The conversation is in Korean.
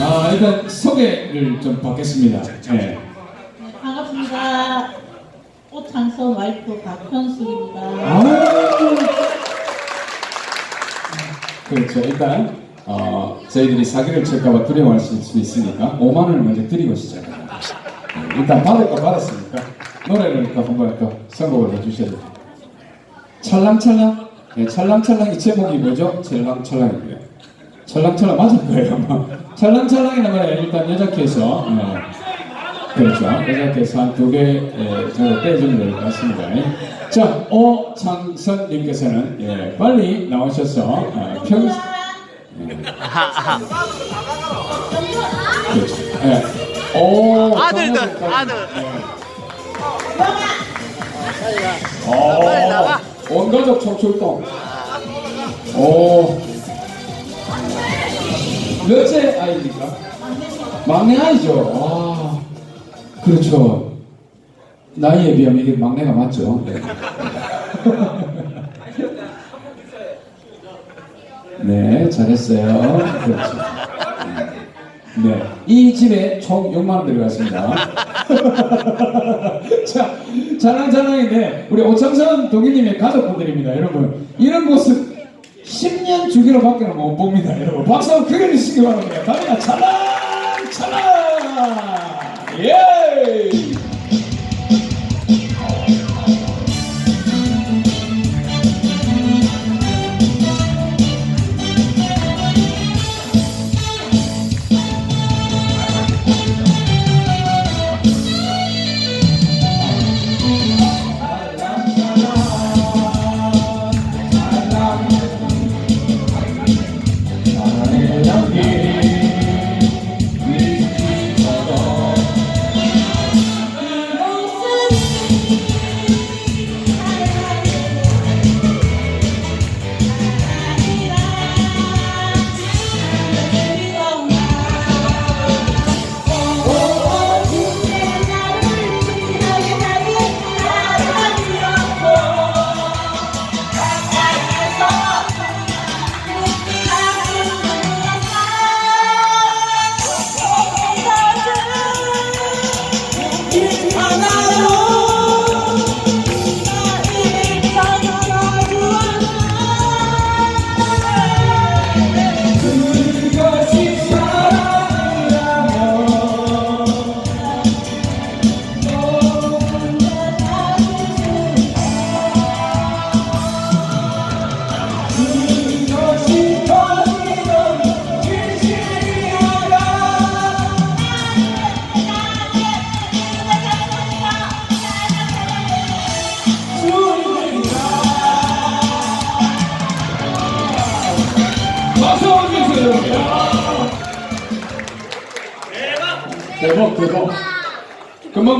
아, 일단 소개를 좀 받겠습니다. 예. 네, 반갑습니다. 꽃창선 와이프 박현숙입니다. 아우. 그렇죠. 일단 어, 저희들이 사기를 칠까봐 두려워하실 수 있으니까 5만 원을 먼저 드리고 시작합니다. 네, 일단 받을 거 받았으니까 노래를 또 한번 또 선곡을 해주셔야 돼요. 찰랑찰랑. 네, 찰랑찰랑 이 제목이 뭐죠? 찰랑찰랑이고요. 찰랑찰랑 맞을 거예요 아마. 찰랑찰랑이라는 말에 일단 여자 키에서 네. 그렇죠. 여자께서 한 두 개 정도 될것 같습니다. 자, 오창선님께서는 예, 빨리 나오셔서 어, 평 그렇죠. 예. 오, 아들들, 정말 아들. 예. 오, 빨리 나가. 온 가족 총출동. 오. 몇째 아이입니까? 막내 아이죠. 아, 그렇죠. 나이에 비하면 이게 막내가 맞죠. 네. 네, 잘했어요. 그렇죠. 네, 이 집에 총 6만 원 들어갔습니다. 자, 자랑자랑인데 우리 오창선 동희님의 가족분들입니다, 여러분. 이런 모습 10년 주기로밖에 못 봅니다, 여러분. 박수 한번 크게 주시기 바랍니다. 갑니다, 찰랑, 찰랑, 예. 사랑의 주세요. 대박, 대박. 금방